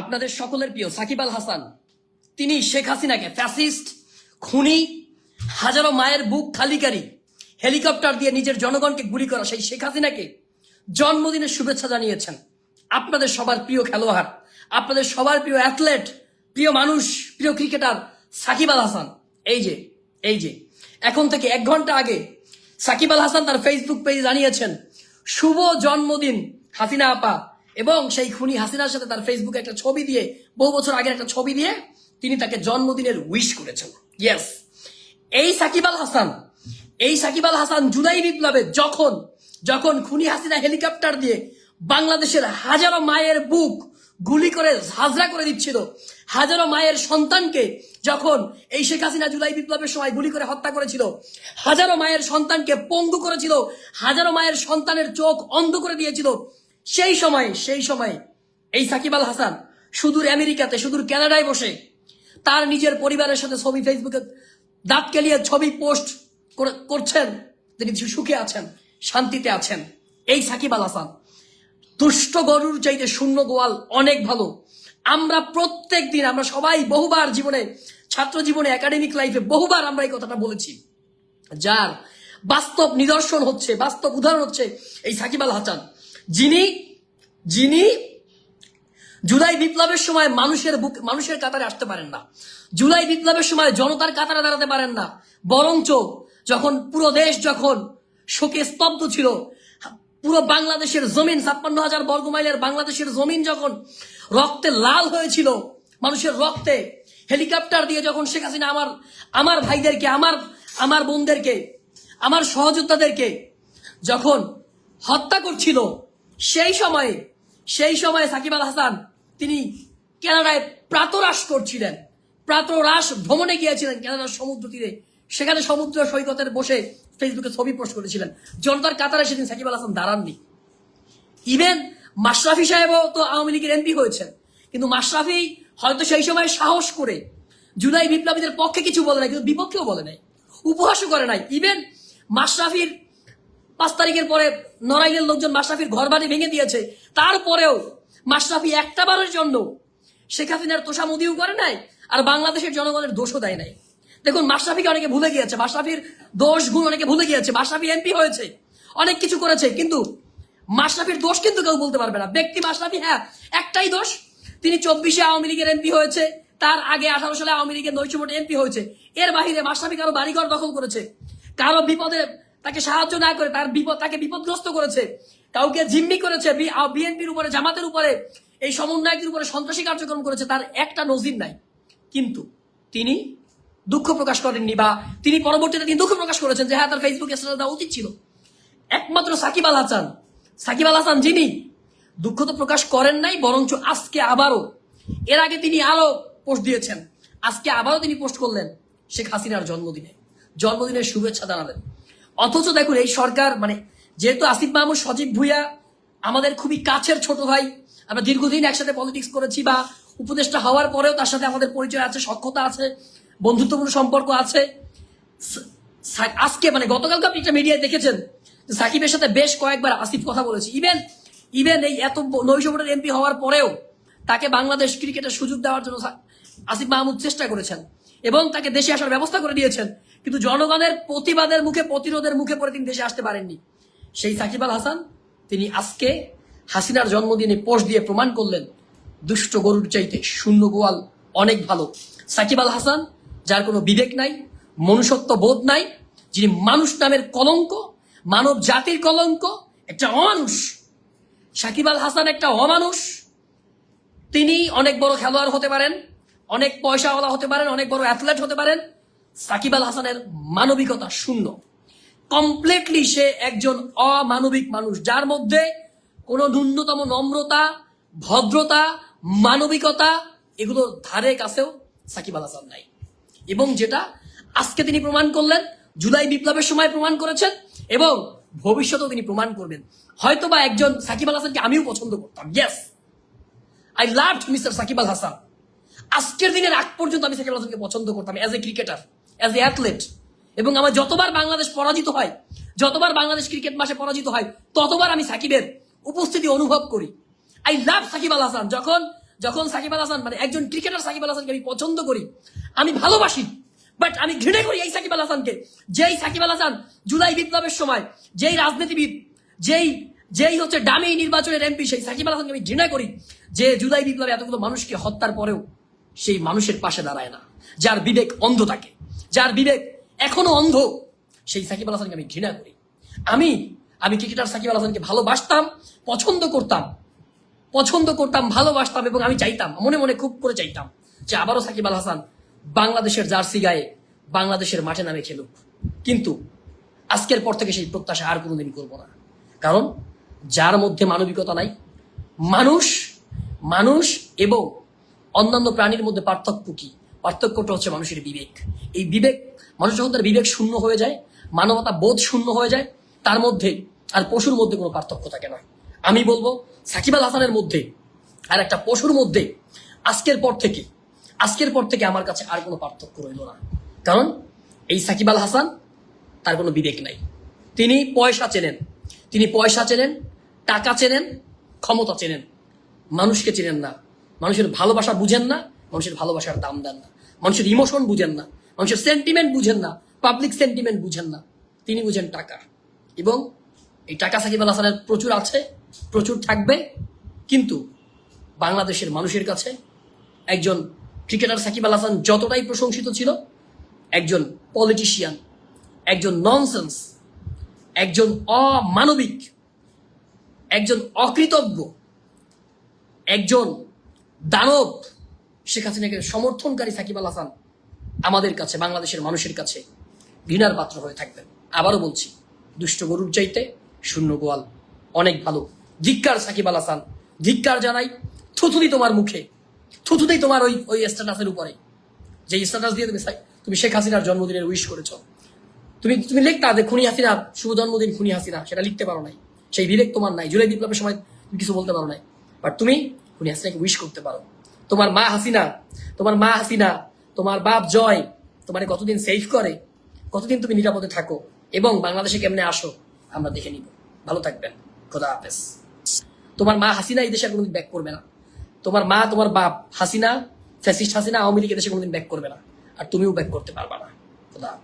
আপনাদের সকলের প্রিয় সাকিব আল হাসান, তিনি শেখ হাসিনাকে ফ্যাসিস্ট খুনি, হাজারো মায়ের বুক খালিকারি, হেলিকপ্টার দিয়ে নিজের জনগণকে গুলি করা সেই শেখ হাসিনাকে জন্মদিনের শুভেচ্ছা জানিয়েছেন। আপনাদের সবার প্রিয় খেলোয়াড়, আপনাদের সবার প্রিয় অ্যাথলেট প্রিয় মানুষ, প্রিয় ক্রিকেটার সাকিব আল হাসান। এই যে এই যে, এখন থেকে এক ঘণ্টা আগে সাকিব আল হাসান তার ফেসবুক পেজে জানিয়েছেন, শুভ জন্মদিন হাসিনা আপা। এবং সেই খুনি হাসিনার সাথে তার ফেসবুকে একটা ছবি দিয়ে, বহু বছর আগের একটা ছবি দিয়ে তিনি তাকে জন্মদিনের উইশ করেছেন। ইয়েস এই সাকিব আল হাসান, এই সাকিব আল হাসান জুলাই বিপ্লবে যখন যখন খুনি হাসিনা হেলিকপ্টার দিয়ে বাংলাদেশের হাজারো মায়ের বুক গুলি করে হাজরা করে দিচ্ছিল, হাজারো মায়ের সন্তানকে যখন এই শেখ হাসিনা জুলাই বিপ্লবের সময় গুলি করে হত্যা করেছিল, হাজারো মায়ের সন্তানকে পঙ্গু করেছিল, হাজারো মায়ের সন্তানের চোখ অন্ধ করে দিয়েছিল সেই সময় সেই সময় এই সাকিব আল হাসান সুদূর আমেরিকাতে, সুদূর কানাডায় বসে তার নিজের পরিবারের সাথে ছবি ফেসবুকে দাঁত কেলিয়ে ছবি পোস্ট করছেন। তিনি সুখে আছেন, শান্তিতে আছেন। এই সাকিব আল হাসান। দুষ্ট গরুর চাইতে শূন্য গোয়াল অনেক ভালো। আমরা প্রত্যেক দিন, আমরা সবাই বহুবার জীবনে, ছাত্র জীবনে একাডেমিক লাইফে বহুবার আমরা এই কথাটা বলেছি। যার বাস্তব নিদর্শন হচ্ছে, বাস্তব উদাহরণ হচ্ছে এই সাকিব আল হাসান। যিনি যিনি জুলাই বিপ্লবের সময় মানুষের বুক, মানুষের কাতারে আসতে পারেন না। জুলাই বিপ্লবের সময় জনতার কাতারে দাঁড়াতে পারেন না। বরঞ্চ যখন পুরো দেশ যখন শোকে স্তব্ধ ছিল, পুরো বাংলাদেশের জমিন, ছাপ্পান্ন হাজার বর্গ মাইলের বাংলাদেশের জমিন যখন রক্তে লাল হয়েছিল, মানুষের রক্তে হেলিকপ্টার দিয়ে যখন শেখ হাসিনা আমার আমার ভাইদেরকে, আমার আমার বোনদেরকে, আমার সহযোদ্ধাদেরকে যখন হত্যা করছিল সেই সময়ে সেই সময়ে সাকিব আল হাসান, তিনি কানাডায় প্রাতরাস করছিলেন। প্রাতরাস ভ্রমণে গিয়েছিলেন কানাডার সমুদ্র তীরে। সেখানে সমুদ্র সৈকতের বসে ফেসবুকে ছবি পোস্ট করেছিলেন। জনতার কাতারে সেদিন সাকিব আল হাসান দাঁড়াননি। ইভেন মাশরাফি সাহেবও তো আওয়ামী লীগের এমপি হয়েছেন। কিন্তু মাশরাফি হয়তো সেই সময় সাহস করে জুলাই বিপ্লবীদের পক্ষে কিছু বলে নাই, কিন্তু বিপক্ষেও বলে নাই, উপহাসও করে নাই। ইভেন মাশরাফির পাঁচ তারিখের পরে নড়াইলের লোকজন মাশরাফির ঘর বাড়ি ভেঙে দিয়েছে। তারপরেও মাশরাফি একটা বারের জন্য শেখ হাসিনার তোষামুদিও করে নাই আর বাংলাদেশের জনগণের দোষও দেয় নাই। দেখুন, মাশরাফিকে অনেকে ভুলে গিয়েছে, মাশরাফির দোষ গুণ অনেকে ভুলে গিয়েছে, মাশরাফি এমপি হয়েছে, অনেক কিছু করেছে, কিন্তু মাশরাফির দোষ কিন্তু কেউ বলতে পারবে না। ব্যক্তি মাশরাফি হ্যাঁ একটাই দোষ, তিনি চব্বিশে আওয়ামী লীগের এমপি হয়েছে, তার আগে আঠারো সালে আওয়ামী লীগের নৈশ ভোটে এমপি হয়েছে। এর বাহিরে মাশরাফি কারও বাড়িঘর দখল করেছে, কারও বিপদে তাকে সাহায্য না করে, তার বিপদ তাকে বিপদগ্রস্ত করেছে। কাউকে জিম্মি করেছে বিএনপির উপরে, জামাতের উপরে, এই সমন্বয়কের উপরে সন্ত্রাসী কার্যক্রম করেছে, তার একটা নজির নাই। কিন্তু তিনি দুঃখ প্রকাশ করেননি বা তিনি পরবর্তীতে তিনি দুঃখ প্রকাশ করেছেন যে হ্যাঁ তার ফেসবুকে দেওয়া উচিত ছিল। একমাত্র সাকিব আল হাসান, সাকিব আল হাসান যিনি, দুঃখ তো প্রকাশ করেন নাই, বরঞ্চ আজকে আবারও, এর আগে তিনি আরও পোস্ট দিয়েছেন। আজকে আবারও তিনি পোস্ট করলেন শেখ হাসিনার জন্মদিনে। জন্মদিনের শুভেচ্ছা জানালেন অথচ দেখুন, এই সরকার মানে যেহেতু আসিফ মাহমুদ, সজীব ভুইয়া, আমাদের খুবই কাছের ছোট ভাই, আমরা দীর্ঘদিন একসাথে পলিটিক্স করেছি বা উপদেষ্টা হওয়ার পরেও তার সাথে আমাদের পরিচয় আছে সক্ষতা আছে, বন্ধুত্বপূর্ণ সম্পর্ক আছে। আজকে মানে গতকালকে আপনি একটা মিডিয়ায় দেখেছেন সাকিবের সাথে বেশ কয়েকবার আসিফ কথা বলেছে। ইভেন ইভেন এই এত নৈশ ভোটের এমপি হওয়ার পরেও তাকে বাংলাদেশ ক্রিকেটের সুযোগ দেওয়ার জন্য আসিফ মাহমুদ চেষ্টা করেছেন এবং তাকে দেশে আসার ব্যবস্থা করে দিয়েছেন, কিন্তু জনগণের প্রতিবাদের মুখে, প্রতিরোধের মুখে পরে তিনি দেশে আসতে পারেননি। সেই সাকিব আল হাসান, তিনি আজকে হাসিনার জন্মদিনে পোস্ট দিয়ে প্রমাণ করলেন, দুষ্ট গরুর চাইতে শূন্য গোয়াল অনেক ভালো। সাকিব আল হাসান, যার কোনো বিবেক নাই, মনুষ্যত্ব বোধ নাই, যিনি মানুষ নামের কলঙ্ক, মানব জাতির কলঙ্ক, একটা অমানুষ। সাকিব আল হাসান একটা অমানুষ। তিনি অনেক বড় খেলোয়াড় হতে পারেন অনেক পয়সাওয়ালা হতে পারেন, অনেক বড় অ্যাথলেট হতে পারেন। সাকিব আল হাসানের মানবিকতা শূন্য। কমপ্লিটলি সে একজন অমানবিক মানুষ, যার মধ্যে কোনো ন্যূনতম নম্রতা, ভদ্রতা, মানবিকতা এগুলোর ধারে কাছেও সাকিব আল হাসান নাই। এবং যেটা আজকে তিনি প্রমাণ করলেন, জুলাই বিপ্লবের সময় প্রমাণ করেছেন এবং ভবিষ্যতেও তিনি প্রমাণ করবেন। হয়তোবা একজন সাকিব আল হাসানকে আমিও পছন্দ করতাম yes I love mister Shakib Al Hasan. আজকের দিনের আগ পর্যন্ত আমি সাকিব আল পছন্দ করতাম as a cricketer as a athlete এবং আমার যতবার বাংলাদেশ পরাজিত হয়, যতবার বাংলাদেশ ক্রিকেট মাসে পরাজিত হয়, ততবার আমি সাকিবের উপস্থিতি অনুভব করি। I love Shakib Al Hasan. যখন যখন সাকিব আল হাসান মানে একজন ক্রিকেটার সাকিব আল হাসানকে আমি পছন্দ করি, আমি ভালোবাসি বাট আমি ঘৃণা করি এই সাকিব আল হাসানকে। যেই সাকিব আল হাসান জুলাই বিপ্লবের সময়, যেই রাজনীতিবিদ, যেই যেই হচ্ছে ডামি নির্বাচনের এমপি, সেই সাকিব আল হাসানকে আমি ঘৃণা করি যে জুলাই বিপ্লবে এতগুলো মানুষকে হত্যার পরেও সেই মানুষের পাশে দাঁড়ায় না। যার বিবেক অন্ধ থাকে, যার বিবেক এখনও অন্ধ, সেই সাকিব আল হাসানকে আমি ঘৃণা করি। আমি আমি ক্রিকেটার সাকিব আল হাসানকে ভালোবাসতাম, পছন্দ করতাম পছন্দ করতাম, ভালোবাসতাম এবং আমি চাইতাম, মনে মনে খুব করে চাইতাম যে আবারও সাকিব আল হাসান বাংলাদেশের জার্সি গায়ে বাংলাদেশের মাঠে নামে খেলুক। কিন্তু আজকের পর থেকে সেই প্রত্যাশা আর কোনোদিন করব না। কারণ যার মধ্যে মানবিকতা নাই, মানুষ মানুষ এবং অন্যান্য প্রাণীর মধ্যে পার্থক্য কি? পার্থক্যটা হচ্ছে মানুষের বিবেক। এই বিবেক, মানুষ যখন তার বিবেক শূন্য হয়ে যায়, মানবতা বোধ শূন্য হয়ে যায়, তার মধ্যে আর পশুর মধ্যে কোনো পার্থক্য থাকে না। আমি বলব, সাকিব আল হাসানের মধ্যে আর একটা পশুর মধ্যে আজকের পর থেকে, আজকের পর থেকে আমার কাছে আর কোনো পার্থক্য রইল না। কারণ এই সাকিব আল হাসান তার কোনো বিবেক নাই। তিনি পয়সা চেনেন। তিনি পয়সা চেনেন, টাকা চেনেন, ক্ষমতা চেনেন। মানুষকে চেনেন না। মানুষের ভালোবাসা বুঝেন না, মানুষের ভালোবাসার দাম দেন না। মানুষের ইমোশন বুঝেন না, মানুষের সেন্টিমেন্ট বুঝেন না পাবলিক সেন্টিমেন্ট বুঝেন না। তিনি বুঝেন টাকা। এবং এই টাকা সাকিব আল হাসানের প্রচুর আছে, প্রচুর থাকবে, কিন্তু বাংলাদেশের মানুষের কাছে একজন ক্রিকেটার সাকিব আল হাসান যতটাই প্রশংসিত ছিল, একজন পলিটিশিয়ান একজন ননসেন্স একজন অমানবিক, একজন অকৃতজ্ঞ, একজন দানব শেখ হাসিনাকে সমর্থনকারী সাকিব আল হাসান আমাদের কাছে, বাংলাদেশের মানুষের কাছে ঘৃণার পাত্র হয়ে থাকবেন। আবারও বলছি, দুষ্ট গরুর চাইতে শূন্য গোয়াল। অনেক ভালো। ধিক্কার সাকিব আল হাসান। ধিক্কার জানাই থুথুদি তোমার মুখে। থুথুদি তোমার ওই ওই স্ট্যাটাসের উপরে। যে স্ট্যাটাস দিয়ে তুমি তুমি শেখ হাসিনার জন্মদিনের উইশ করেছ। তুমি তুমি লিখতা যে খুনি হাসিনা, শুভ জন্মদিন খুনি হাসিনা, সেটা লিখতে পারো নাই। সেই বিবেক তোমার নাই। জুলাই বিপ্লবের সময় তুমি কিছু বলতে পারো নাই। বাট তুমি খুনি হাসিনাকে উইশ করতে পারো। তোমার মা হাসিনা, তোমার মা হাসিনা, তোমার বাপ জয়, তোমার কতদিন সেফ করে, কতদিন তুমি নিরাপদে থাকো এবং বাংলাদেশে কেমনে আসো, আমরা দেখে নিব। ভালো থাকবেন। খোদা হাফেজ। তোমার মা হাসিনা এই দেশে কোনোদিন ব্যাক করবে না। তোমার মা, তোমার বাপ হাসিনা ফ্যাসিস্ট হাসিনা, আওয়ামী লীগ এদেশে কোনোদিন ব্যাক করবে না। আর তুমিও ব্যাক করতে পারবা না। খোদা হাফেজ।